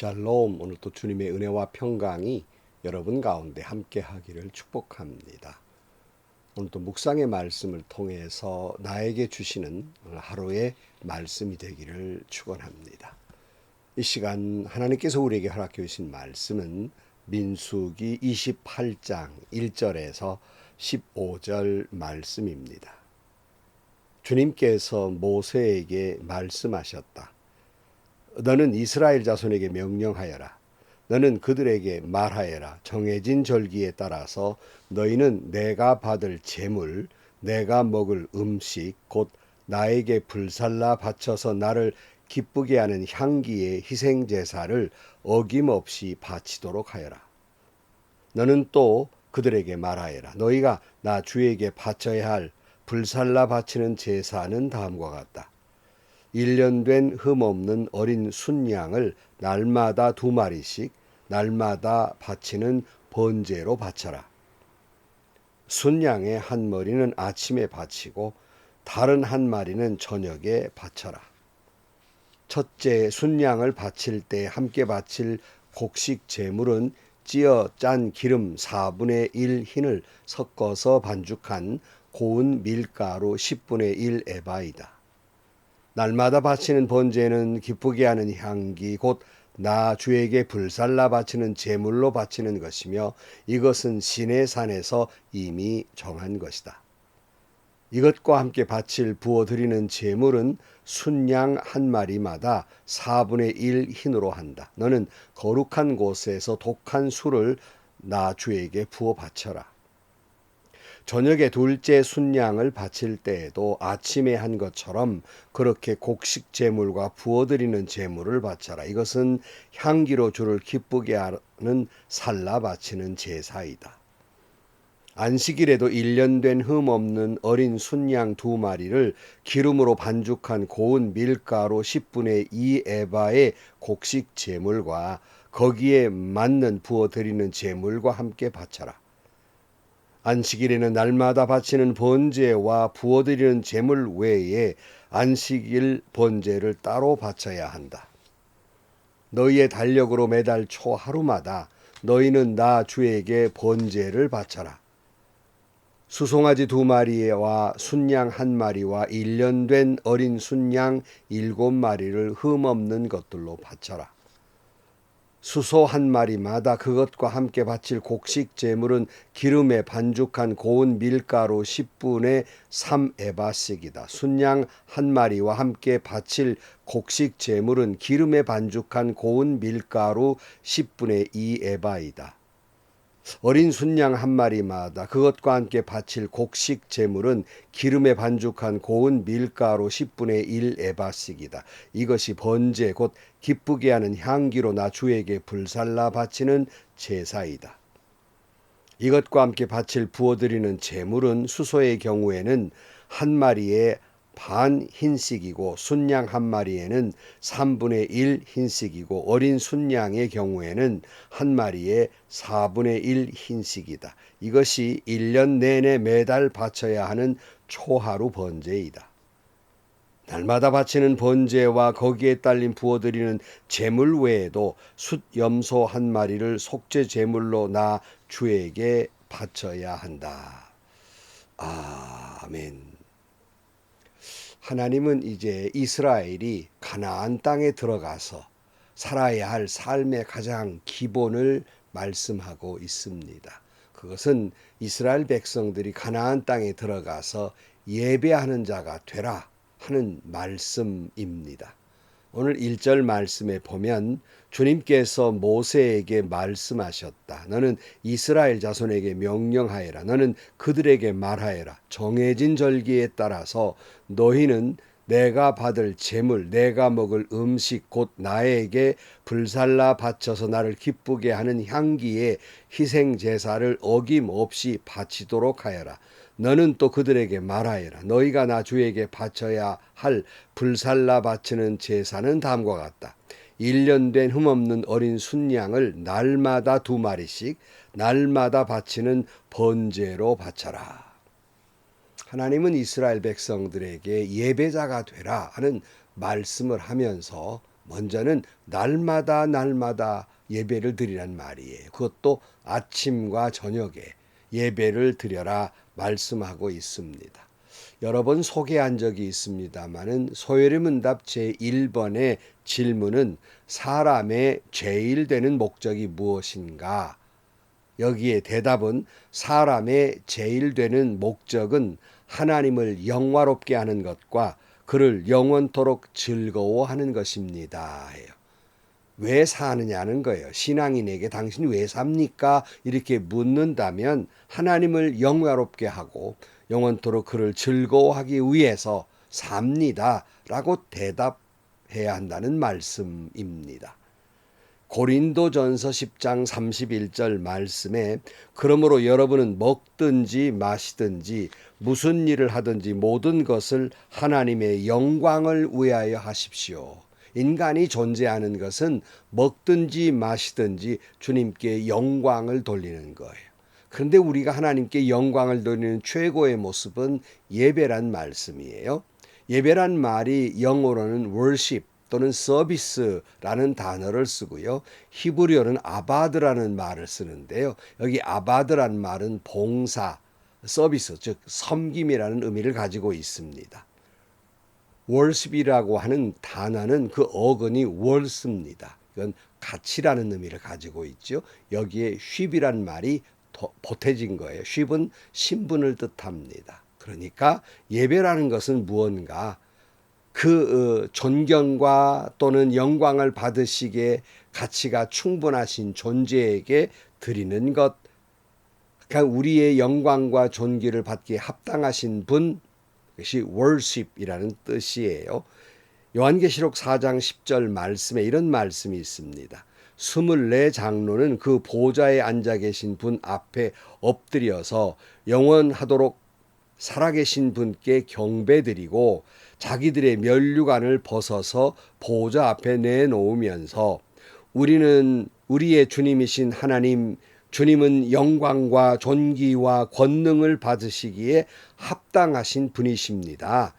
샬롬 오늘도 주님의 은혜와 평강이 여러분 가운데 함께 하기를 축복합니다. 오늘도 묵상의 말씀을 통해서 나에게 주시는 하루의 말씀이 되기를 축원합니다. 이 시간 하나님께서 우리에게 허락해 주신 말씀은 민수기 28장 1절에서 15절 말씀입니다. 주님께서 모세에게 말씀하셨다. 너는 이스라엘 자손에게 명령하여라. 너는 그들에게 말하여라. 정해진 절기에 따라서 너희는 내가 받을 재물, 내가 먹을 음식, 곧 나에게 불살라 바쳐서 나를 기쁘게 하는 향기의 희생 제사를 어김없이 바치도록 하여라. 너는 또 그들에게 말하여라. 너희가 나 주에게 바쳐야 할 불살라 바치는 제사는 다음과 같다. 1년 된 흠 없는 어린 순양을 날마다 두 마리씩 날마다 바치는 번제로 바쳐라. 순양의 한 머리는 아침에 바치고 다른 한 마리는 저녁에 바쳐라. 첫째 순양을 바칠 때 함께 바칠 곡식 제물은 찌어 짠 기름 4분의 1 흰을 섞어서 반죽한 고운 밀가루 10분의 1 에바이다. 날마다 바치는 번제는 기쁘게 하는 향기 곧 나 주에게 불살라 바치는 제물로 바치는 것이며 이것은 신의 산에서 이미 정한 것이다. 이것과 함께 바칠 부어 드리는 제물은 순양 한 마리마다 4분의 1 흰으로 한다. 너는 거룩한 곳에서 독한 술을 나 주에게 부어 바쳐라. 저녁에 둘째 순양을 바칠 때에도 아침에 한 것처럼 그렇게 곡식 제물과 부어드리는 제물을 바쳐라. 이것은 향기로 주를 기쁘게 하는 살라 바치는 제사이다. 안식일에도 1년 된 흠 없는 어린 순양 두 마리를 기름으로 반죽한 고운 밀가루 10분의 2 에바의 곡식 제물과 거기에 맞는 부어드리는 제물과 함께 바쳐라. 안식일에는 날마다 바치는 번제와 부어드리는 제물 외에 안식일 번제를 따로 바쳐야 한다. 너희의 달력으로 매달 초 하루마다 너희는 나 주에게 번제를 바쳐라. 수송아지 두 마리와 순양 한 마리와 일년 된 어린 순양 일곱 마리를 흠없는 것들로 바쳐라. 수소 한 마리마다 그것과 함께 바칠 곡식 제물은 기름에 반죽한 고운 밀가루 10분의 3에바씩이다. 순양 한 마리와 함께 바칠 곡식 제물은 기름에 반죽한 고운 밀가루 10분의 2에바이다. 어린 순양 한 마리마다 그것과 함께 바칠 곡식 제물은 기름에 반죽한 고운 밀가루 10분의 1 에바씩이다. 이것이 번제 곧 기쁘게 하는 향기로 나 주에게 불살라 바치는 제사이다. 이것과 함께 바칠 부어드리는 제물은 수소의 경우에는 한 마리에 반 흰씩이고 순양 한 마리에는 3분의 1 흰씩이고 어린 순양의 경우에는 한 마리에 4분의 1 흰씩이다. 이것이 1년 내내 매달 바쳐야 하는 초하루 번제이다. 날마다 바치는 번제와 거기에 딸린 부어드리는 제물 외에도 숫 염소 한 마리를 속죄 제물로 나 주에게 바쳐야 한다. 아멘. 하나님은 이제 이스라엘이 가나안 땅에 들어가서 살아야 할 삶의 가장 기본을 말씀하고 있습니다. 그것은 이스라엘 백성들이 가나안 땅에 들어가서 예배하는 자가 되라 하는 말씀입니다. 오늘 1절 말씀에 보면 주님께서 모세에게 말씀하셨다. 너는 이스라엘 자손에게 명령하여라. 너는 그들에게 말하여라. 정해진 절기에 따라서 너희는 내가 받을 재물, 내가 먹을 음식, 곧 나에게 불살라 바쳐서 나를 기쁘게 하는 향기의 희생 제사를 어김없이 바치도록 하여라. 너는 또 그들에게 말하여라. 너희가 나 주에게 바쳐야 할 불살라 바치는 제사는 다음과 같다. 1년 된 흠없는 어린 순양을 날마다 두 마리씩 날마다 바치는 번제로 바쳐라. 하나님은 이스라엘 백성들에게 예배자가 되라 하는 말씀을 하면서 먼저는 날마다 날마다 예배를 드리란 말이에요. 그것도 아침과 저녁에 예배를 드려라 말씀하고 있습니다. 여러 번 소개한 적이 있습니다만은 소요리 문답 제 1번의 질문은 사람의 제일 되는 목적이 무엇인가? 여기에 대답은 사람의 제일 되는 목적은 하나님을 영화롭게 하는 것과 그를 영원토록 즐거워하는 것입니다. 해요. 왜 사느냐는 거예요. 신앙인에게 당신이 왜 삽니까? 이렇게 묻는다면 하나님을 영화롭게 하고 영원토록 그를 즐거워하기 위해서 삽니다. 라고 대답해야 한다는 말씀입니다. 고린도 전서 10장 31절 말씀에 그러므로 여러분은 먹든지 마시든지 무슨 일을 하든지 모든 것을 하나님의 영광을 위하여 하십시오. 인간이 존재하는 것은 먹든지 마시든지 주님께 영광을 돌리는 거예요. 그런데 우리가 하나님께 영광을 돌리는 최고의 모습은 예배란 말씀이에요. 예배란 말이 영어로는 worship 또는 서비스라는 단어를 쓰고요. 히브리어는 아바드라는 말을 쓰는데요. 여기 아바드란 말은 봉사, 서비스, 즉 섬김이라는 의미를 가지고 있습니다. 월십이라고 하는 단어는 그 어근이 월스입니다. 이건 가치라는 의미를 가지고 있죠. 여기에 쉽이란 말이 더 보태진 거예요. 쉽은 신분을 뜻합니다. 그러니까 예배라는 것은 무언가 그 어, 존경과 또는 영광을 받으시기에 가치가 충분하신 존재에게 드리는 것, 그러니까 우리의 영광과 존귀를 받기에 합당하신 분, 그것이 worship이라는 뜻이에요. 요한계시록 4장 10절 말씀에 이런 말씀이 있습니다. 24 장로는 그 보좌에 앉아 계신 분 앞에 엎드려서 영원하도록 살아계신 분께 경배드리고 자기들의 면류관을 벗어서 보좌 앞에 내놓으면서 우리는 우리의 주님이신 하나님 주님은 영광과 존귀와 권능을 받으시기에 합당하신 분이십니다.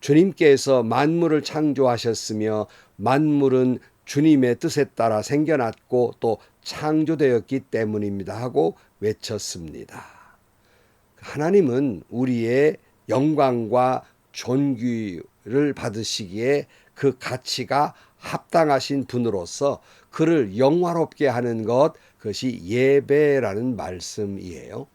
주님께서 만물을 창조하셨으며 만물은 주님의 뜻에 따라 생겨났고 또 창조되었기 때문입니다 하고 외쳤습니다. 하나님은 우리의 영광과 존귀를 받으시기에 그 가치가 합당하신 분으로서 그를 영화롭게 하는 것 그것이 예배라는 말씀이에요.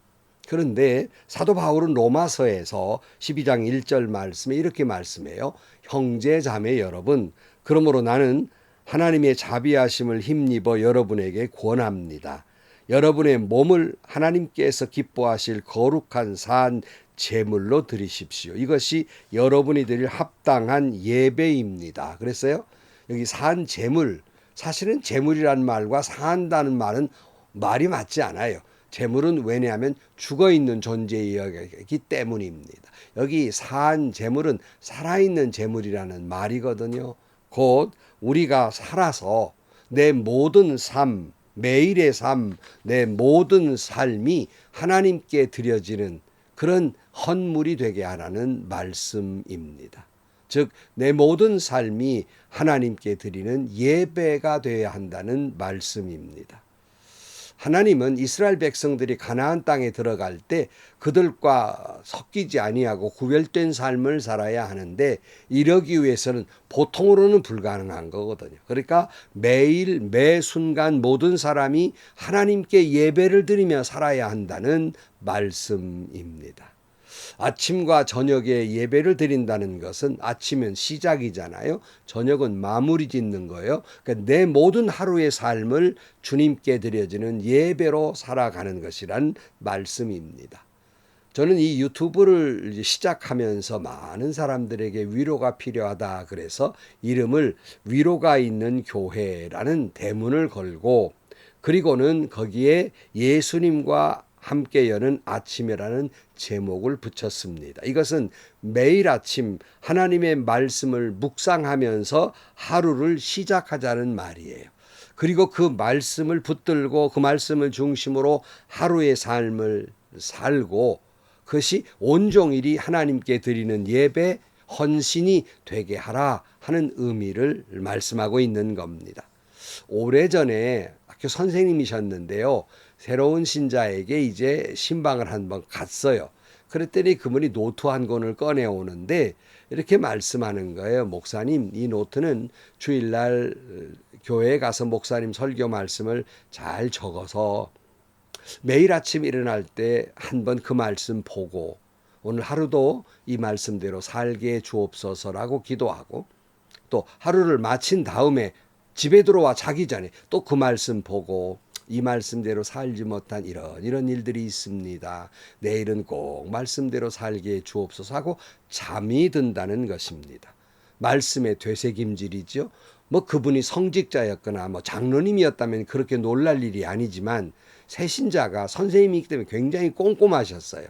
그런데 사도 바울은 로마서에서 12장 1절 말씀에 이렇게 말씀해요. 형제 자매 여러분, 그러므로 나는 하나님의 자비하심을 힘입어 여러분에게 권합니다. 여러분의 몸을 하나님께서 기뻐하실 거룩한 산 제물로 드리십시오. 이것이 여러분이 드릴 합당한 예배입니다. 그랬어요. 여기 산 제물 사실은 제물이라는 말과 산다는 말은 말이 맞지 않아요. 재물은 왜냐하면 죽어 있는 존재이기 때문입니다. 여기 산 재물은 살아있는 재물이라는 말이거든요. 곧 우리가 살아서 내 모든 삶, 매일의 삶, 내 모든 삶이 하나님께 드려지는 그런 헌물이 되게 하라는 말씀입니다. 즉, 내 모든 삶이 하나님께 드리는 예배가 되어야 한다는 말씀입니다. 하나님은 이스라엘 백성들이 가나안 땅에 들어갈 때 그들과 섞이지 아니하고 구별된 삶을 살아야 하는데 이러기 위해서는 보통으로는 불가능한 거거든요. 그러니까 매일 매 순간 모든 사람이 하나님께 예배를 드리며 살아야 한다는 말씀입니다. 아침과 저녁에 예배를 드린다는 것은 아침은 시작이잖아요. 저녁은 마무리 짓는 거예요. 그러니까 내 모든 하루의 삶을 주님께 드려지는 예배로 살아가는 것이란 말씀입니다. 저는 이 유튜브를 시작하면서 많은 사람들에게 위로가 필요하다 그래서 이름을 위로가 있는 교회라는 대문을 걸고 그리고는 거기에 예수님과 함께 여는 아침이라는 제목을 붙였습니다. 이것은 매일 아침 하나님의 말씀을 묵상하면서 하루를 시작하자는 말이에요. 그리고 그 말씀을 붙들고 그 말씀을 중심으로 하루의 삶을 살고 그것이 온종일이 하나님께 드리는 예배 헌신이 되게 하라 하는 의미를 말씀하고 있는 겁니다. 오래전에 학교 선생님이셨는데요. 새로운 신자에게 이제 신방을 한번 갔어요. 그랬더니 그분이 노트 한 권을 꺼내 오는데 이렇게 말씀하는 거예요. 목사님, 이 노트는 주일날 교회에 가서 목사님 설교 말씀을 잘 적어서 매일 아침 일어날 때 한 번 그 말씀 보고 오늘 하루도 이 말씀대로 살게 주옵소서라고 기도하고 또 하루를 마친 다음에 집에 들어와 자기 전에 또 그 말씀 보고 이 말씀대로 살지 못한 이런 이런 일들이 있습니다. 내일은 꼭 말씀대로 살게 주옵소서 하고 잠이 든다는 것입니다. 말씀의 되새김질이죠. 뭐 그분이 성직자였거나 뭐 장로님이었다면 그렇게 놀랄 일이 아니지만 새신자가 선생님이기 때문에 굉장히 꼼꼼하셨어요.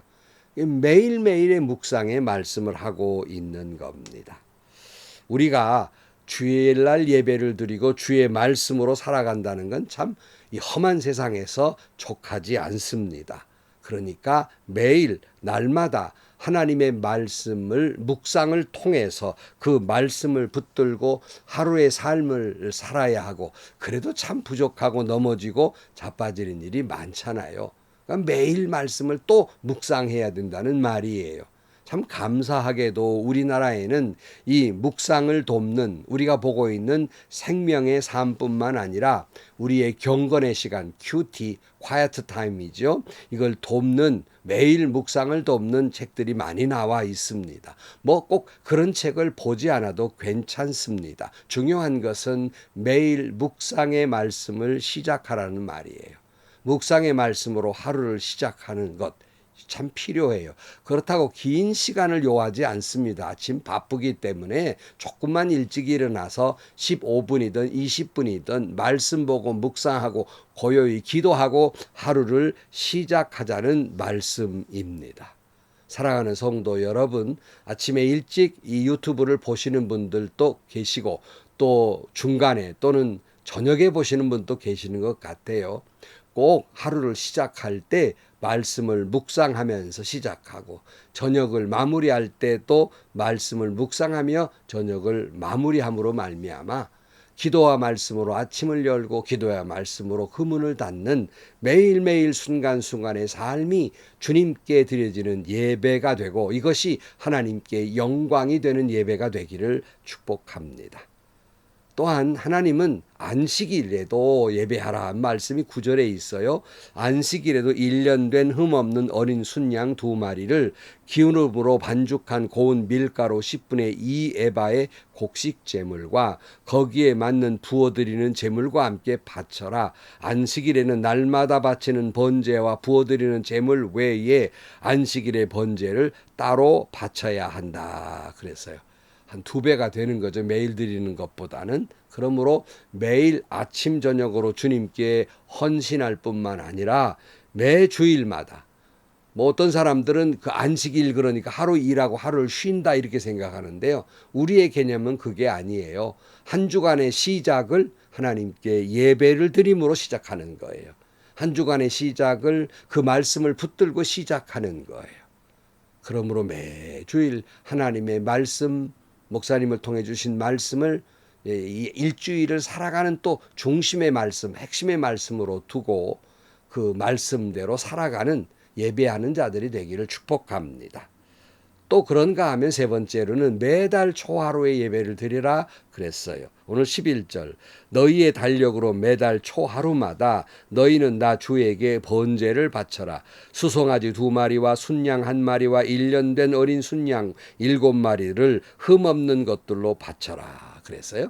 매일매일의 묵상의 말씀을 하고 있는 겁니다. 우리가 주일날 예배를 드리고 주의 말씀으로 살아간다는 건 참 이 험한 세상에서 족하지 않습니다. 그러니까 매일 날마다 하나님의 말씀을 묵상을 통해서 그 말씀을 붙들고 하루의 삶을 살아야 하고 그래도 참 부족하고 넘어지고 자빠지는 일이 많잖아요. 그러니까 매일 말씀을 또 묵상해야 된다는 말이에요. 참 감사하게도 우리나라에는 이 묵상을 돕는 우리가 보고 있는 생명의 삶뿐만 아니라 우리의 경건의 시간 QT quiet time이죠. 이걸 돕는 매일 묵상을 돕는 책들이 많이 나와 있습니다. 뭐 꼭 그런 책을 보지 않아도 괜찮습니다. 중요한 것은 매일 묵상의 말씀을 시작하라는 말이에요. 묵상의 말씀으로 하루를 시작하는 것. 참 필요해요. 그렇다고 긴 시간을 요하지 않습니다. 아침 바쁘기 때문에 조금만 일찍 일어나서 15분이든 20분이든 말씀 보고 묵상하고 고요히 기도하고 하루를 시작하자는 말씀입니다. 사랑하는 성도 여러분, 아침에 일찍 이 유튜브를 보시는 분들도 계시고 또 중간에 또는 저녁에 보시는 분도 계시는 것 같아요. 꼭 하루를 시작할 때 말씀을 묵상하면서 시작하고 저녁을 마무리할 때도 말씀을 묵상하며 저녁을 마무리함으로 말미암아 기도와 말씀으로 아침을 열고 기도와 말씀으로 그 문을 닫는 매일매일 순간순간의 삶이 주님께 드려지는 예배가 되고 이것이 하나님께 영광이 되는 예배가 되기를 축복합니다. 또한 하나님은 안식일에도 예배하라 말씀이 구절에 있어요. 안식일에도 1년 된 흠없는 어린 순양 두 마리를 기운으로 반죽한 고운 밀가루 10분의 2 에바의 곡식 제물과 거기에 맞는 부어드리는 제물과 함께 바쳐라. 안식일에는 날마다 바치는 번제와 부어드리는 제물 외에 안식일의 번제를 따로 바쳐야 한다. 그랬어요. 한 두 배가 되는 거죠. 매일 드리는 것보다는. 그러므로 매일 아침 저녁으로 주님께 헌신할 뿐만 아니라 매 주일마다 뭐 어떤 사람들은 그 안식일 그러니까 하루 일하고 하루를 쉰다 이렇게 생각하는데요. 우리의 개념은 그게 아니에요. 한 주간의 시작을 하나님께 예배를 드림으로 시작하는 거예요. 한 주간의 시작을 그 말씀을 붙들고 시작하는 거예요. 그러므로 매주일 하나님의 말씀 목사님을 통해 주신 말씀을 예, 이 일주일을 살아가는 또 중심의 말씀, 핵심의 말씀으로 두고 그 말씀대로 살아가는 예배하는 자들이 되기를 축복합니다. 또 그런가 하면 세 번째로는 매달 초하루의 예배를 드리라 그랬어요. 오늘 11절 너희의 달력으로 매달 초하루마다 너희는 나 주에게 번제를 바쳐라. 수송아지 두 마리와 순양 한 마리와 1년 된 어린 순양 일곱 마리를 흠없는 것들로 바쳐라 그랬어요.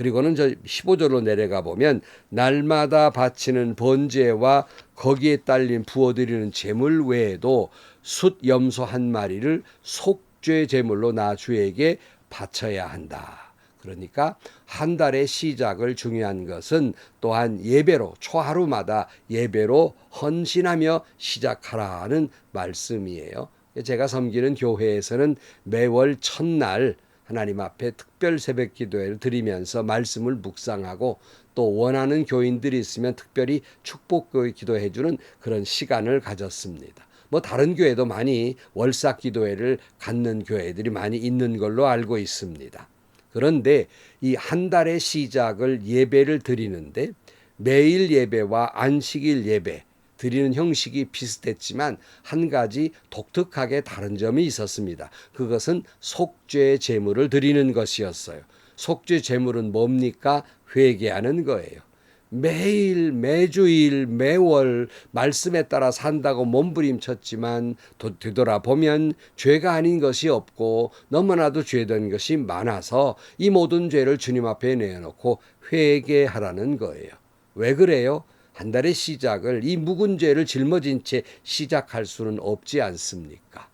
그리고는 저 15절로 내려가 보면 날마다 바치는 번제와 거기에 딸린 부어드리는 제물 외에도 숫 염소 한 마리를 속죄 제물로 나 주에게 바쳐야 한다. 그러니까 한 달의 시작을 중요한 것은 또한 예배로 초하루마다 예배로 헌신하며 시작하라는 말씀이에요. 제가 섬기는 교회에서는 매월 첫날 하나님 앞에 특별 새벽 기도회를 드리면서 말씀을 묵상하고 또 원하는 교인들이 있으면 특별히 축복 기도해 주는 그런 시간을 가졌습니다. 뭐 다른 교회도 많이 월삭 기도회를 갖는 교회들이 많이 있는 걸로 알고 있습니다. 그런데 이 한 달의 시작을 예배를 드리는데 매일 예배와 안식일 예배 드리는 형식이 비슷했지만 한 가지 독특하게 다른 점이 있었습니다. 그것은 속죄 제물을 드리는 것이었어요. 속죄 제물은 뭡니까? 회개하는 거예요. 매일 매주일 매월 말씀에 따라 산다고 몸부림쳤지만 도- 되돌아보면 죄가 아닌 것이 없고 너무나도 죄된 것이 많아서 이 모든 죄를 주님 앞에 내어놓고 회개하라는 거예요. 왜 그래요? 한 달의 시작을 이 묵은 죄를 짊어진 채 시작할 수는 없지 않습니까?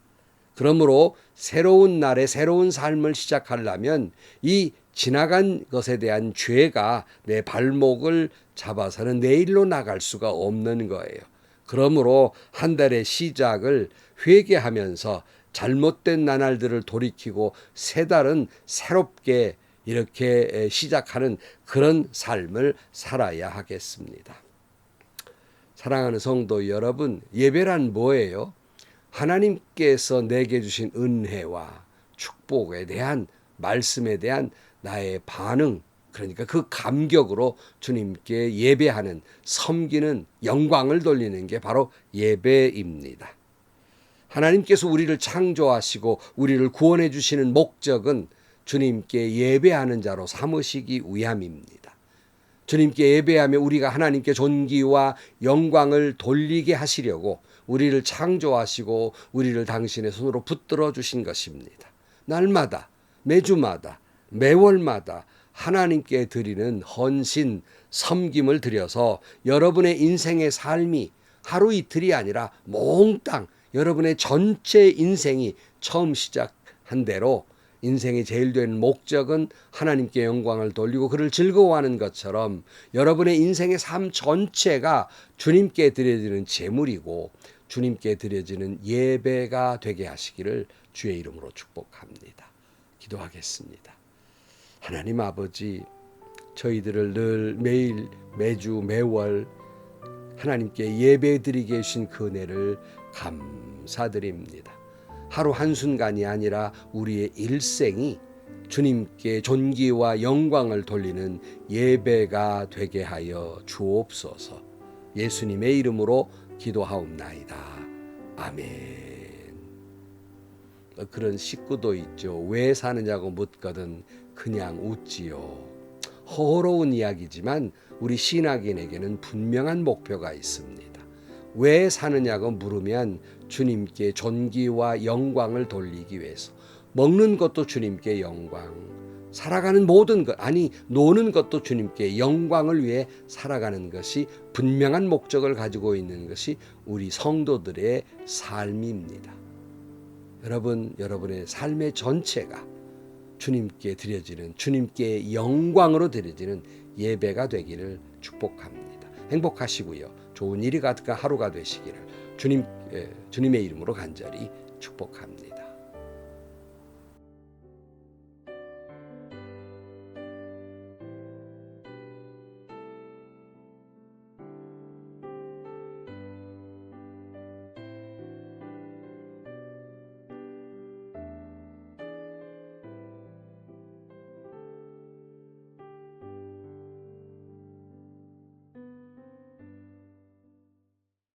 그러므로 새로운 날에 새로운 삶을 시작하려면 이 지나간 것에 대한 죄가 내 발목을 잡아서는 내일로 나갈 수가 없는 거예요. 그러므로 한 달의 시작을 회개하면서 잘못된 나날들을 돌이키고 새 달은 새롭게 이렇게 시작하는 그런 삶을 살아야 하겠습니다. 사랑하는 성도 여러분, 예배란 뭐예요? 하나님께서 내게 주신 은혜와 축복에 대한 말씀에 대한 나의 반응, 그러니까 그 감격으로 주님께 예배하는, 섬기는, 영광을 돌리는 게 바로 예배입니다. 하나님께서 우리를 창조하시고 우리를 구원해 주시는 목적은 주님께 예배하는 자로 삼으시기 위함입니다. 주님께 예배하며 우리가 하나님께 존귀와 영광을 돌리게 하시려고 우리를 창조하시고 우리를 당신의 손으로 붙들어 주신 것입니다. 날마다 매주마다 매월마다 하나님께 드리는 헌신 섬김을 드려서 여러분의 인생의 삶이 하루 이틀이 아니라 몽땅 여러분의 전체 인생이 처음 시작한 대로 인생의 제일 된 목적은 하나님께 영광을 돌리고 그를 즐거워하는 것처럼 여러분의 인생의 삶 전체가 주님께 드려지는 제물이고 주님께 드려지는 예배가 되게 하시기를 주의 이름으로 축복합니다. 기도하겠습니다. 하나님 아버지 저희들을 늘 매일 매주 매월 하나님께 예배 드리게 해주신 그 은혜를 감사드립니다. 하루 한순간이 아니라 우리의 일생이 주님께 존귀와 영광을 돌리는 예배가 되게 하여 주옵소서. 예수님의 이름으로 기도하옵나이다. 아멘. 그런 식구도 있죠. 왜 사느냐고 묻거든 그냥 웃지요. 허로운 이야기지만 우리 신학인에게는 분명한 목표가 있습니다. 왜 사느냐고 물으면 주님께 존귀와 영광을 돌리기 위해서 먹는 것도 주님께 영광 살아가는 모든 것 아니 노는 것도 주님께 영광을 위해 살아가는 것이 분명한 목적을 가지고 있는 것이 우리 성도들의 삶입니다. 여러분 여러분의 삶의 전체가 주님께 드려지는 주님께 영광으로 드려지는 예배가 되기를 축복합니다. 행복하시고요. 좋은 일이 가득한 하루가 되시기를 주님 예, 주님의 이름으로 간절히 축복합니다.